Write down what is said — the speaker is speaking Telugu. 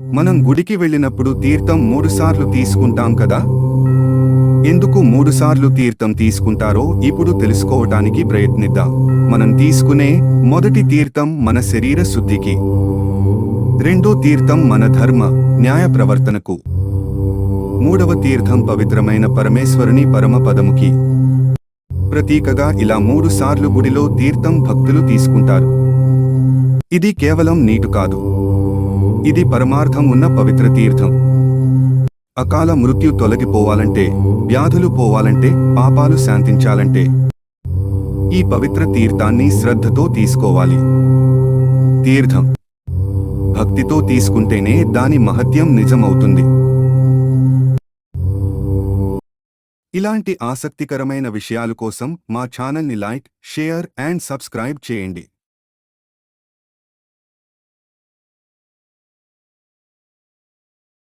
మనం గుడికి వెళ్ళినప్పుడు తీర్థం మూడుసార్లు తీసుకుంటాం కదా? ఎందుకు మూడుసార్లు తీర్థం తీసుకుంటారో ఇప్పుడు తెలుసుకోవటానికి ప్రయత్నిద్దాం. మనం తీసుకునే మొదటి తీర్థం మన శరీర శుద్ధికి. రెండో తీర్థం మన ధర్మ న్యాయ ప్రవర్తనకు. మూడవ తీర్థం పవిత్రమైన పరమేశ్వరుని పరమపదముకి. ప్రతీకగా ఇలా మూడు సార్లు గుడిలో తీర్థం భక్తులు తీసుకుంటారు. ఇది కేవలం నీటు కాదు. ఇది పరమార్థం ఉన్న పవిత్ర తీర్థం. అకాల మృత్యు తొలగిపోవాలంటే వ్యాధులు పోవాలంటే పాపాలు శాంతించాలంటే ఈ పవిత్ర తీర్థాన్ని శ్రద్ధతో తీసుకోవాలి. తీర్థం. భక్తితో తీసుకుంటేనే దాని మహత్యం నిజమవుతుంది. ఇలాంటి ఆసక్తికరమైన విషయాల కోసం మా ఛానల్ని లైక్ షేర్ అండ్ సబ్స్క్రైబ్ చేయండి.